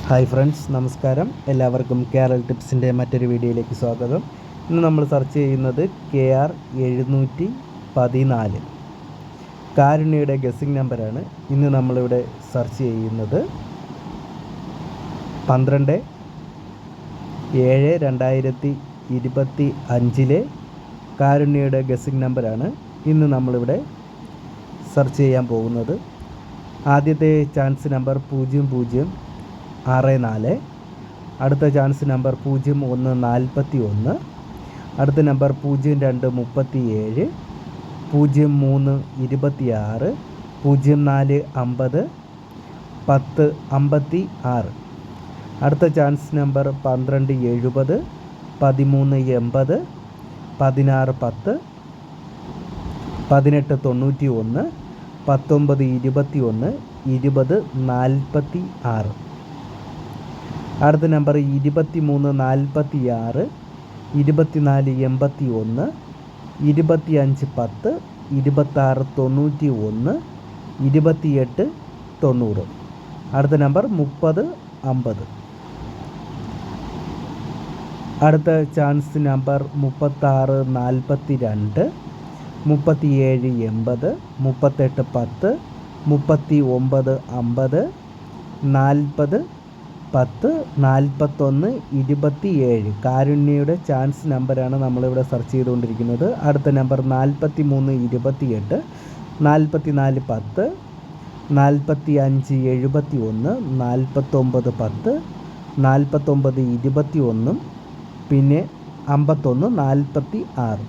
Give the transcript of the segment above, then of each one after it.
Hi friends നമസ്കാരം. എല്ലാവർക്കും കേരൾ ടിപ്സിന്റെ മറ്റൊരു വീഡിയോയിലേക്ക് സ്വാഗതം. ഇന്ന് നമ്മൾ സെർച്ച് ചെയ്യുന്നത് കെ ആർ എഴുന്നൂറ്റി പതിനാല്. കാരുണ്യയുടെ ഗസിംഗ് നമ്പറാണ്. ഇന്ന് നമ്മളിവിടെ സെർച്ച് ചെയ്യുന്നത് പന്ത്രണ്ട് ഏഴ് രണ്ടായിരത്തി ഇരുപത്തി അഞ്ചിലെ കാരുണ്യയുടെ ഗസിംഗ് നമ്പറാണ്. ഇന്ന് നമ്മളിവിടെ സെർച്ച് ചെയ്യാൻ പോകുന്നത്. ആദ്യത്തെ ചാൻസ് നമ്പർ പൂജ്യം പൂജ്യം ആറ് നാല്. അടുത്ത ചാൻസ് നമ്പർ പൂജ്യം ഒന്ന് നാൽപ്പത്തി ഒന്ന് അടുത്ത നമ്പർ പൂജ്യം രണ്ട് മുപ്പത്തി ഏഴ് പൂജ്യം മൂന്ന് ഇരുപത്തി ആറ് പൂജ്യം നാല് അമ്പത്. പത്ത് അമ്പത്തി ആറ് അടുത്ത ചാൻസ് നമ്പർ പന്ത്രണ്ട് എഴുപത്. പതിമൂന്ന് എൺപത്. പതിനാറ് പത്ത്. പതിനെട്ട് തൊണ്ണൂറ്റി ഒന്ന് പത്തൊമ്പത് ഇരുപത്തി ഒന്ന് ഇരുപത് നാൽപ്പത്തി ആറ് അടുത്ത നമ്പർ ഇരുപത്തി മൂന്ന് നാൽപ്പത്തി ആറ് ഇരുപത്തിനാല് എൺപത്തി ഒന്ന് ഇരുപത്തി അഞ്ച് പത്ത് ഇരുപത്താറ് തൊണ്ണൂറ്റി ഒന്ന് ഇരുപത്തിയെട്ട് തൊണ്ണൂറ്. അടുത്ത നമ്പർ മുപ്പത് അമ്പത്. അടുത്ത ചാൻസ് നമ്പർ മുപ്പത്താറ് നാൽപ്പത്തി രണ്ട് മുപ്പത്തിയേഴ് എൺപത് മുപ്പത്തെട്ട് പത്ത് മുപ്പത്തി ഒമ്പത് അമ്പത് നാൽപ്പത് പത്ത് നാൽപ്പത്തൊന്ന് ഇരുപത്തി ഏഴ് കാരുണ്യയുടെ ചാൻസ് നമ്പറാണ് നമ്മളിവിടെ സെർച്ച് ചെയ്തുകൊണ്ടിരിക്കുന്നത്. അടുത്ത നമ്പർ നാൽപ്പത്തി മൂന്ന് ഇരുപത്തി എട്ട് നാൽപ്പത്തി നാല് പത്ത് നാൽപ്പത്തി അഞ്ച് എഴുപത്തി ഒന്ന് നാൽപ്പത്തൊമ്പത് പത്ത് നാൽപ്പത്തൊമ്പത് ഇരുപത്തി ഒന്നും പിന്നെ അമ്പത്തൊന്ന് നാൽപ്പത്തി ആറ്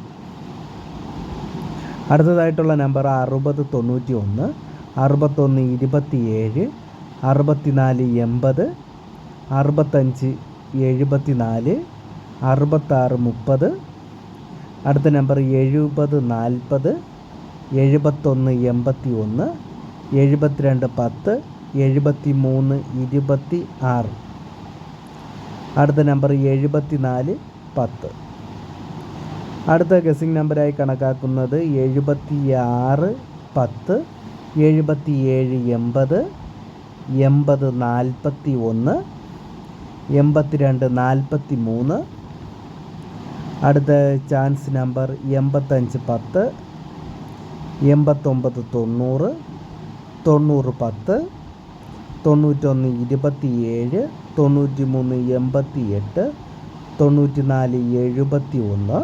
അടുത്തതായിട്ടുള്ള നമ്പർ അറുപത് തൊണ്ണൂറ്റി ഒന്ന് അറുപത്തൊന്ന് ഇരുപത്തി ഏഴ് അറുപത്തിനാല് എൺപത് അറുപത്തഞ്ച് എഴുപത്തി നാല് അറുപത്താറ് മുപ്പത്. അടുത്ത നമ്പർ എഴുപത് നാൽപ്പത് എഴുപത്തൊന്ന് എൺപത്തി ഒന്ന് എഴുപത്തിരണ്ട് പത്ത് എഴുപത്തി മൂന്ന് ഇരുപത്തി ആറ് അടുത്ത നമ്പർ എഴുപത്തി നാല് പത്ത്. അടുത്ത ഗസിംഗ് നമ്പറായി കണക്കാക്കുന്നത് എഴുപത്തി ആറ് പത്ത് എഴുപത്തി ഏഴ് എൺപത് എൺപത് നാൽപ്പത്തി ഒന്ന് എൺപത്തിരണ്ട് നാൽപ്പത്തി മൂന്ന് അടുത്ത ചാൻസ് നമ്പർ എൺപത്തഞ്ച് പത്ത്. എൺപത്തൊമ്പത് തൊണ്ണൂറ്. തൊണ്ണൂറ് പത്ത്. തൊണ്ണൂറ്റൊന്ന് ഇരുപത്തി ഏഴ് തൊണ്ണൂറ്റി മൂന്ന് എൺപത്തി എട്ട് തൊണ്ണൂറ്റി നാല് എഴുപത്തി ഒന്ന്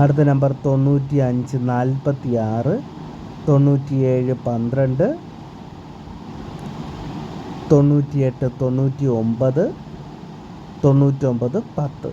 അടുത്ത നമ്പർ തൊണ്ണൂറ്റി അഞ്ച് നാൽപ്പത്തി ആറ് തൊണ്ണൂറ്റിയേഴ് പന്ത്രണ്ട്. തൊണ്ണൂറ്റിയെട്ട് തൊണ്ണൂറ്റി ഒമ്പത് തൊണ്ണൂറ്റൊമ്പത് പത്ത്.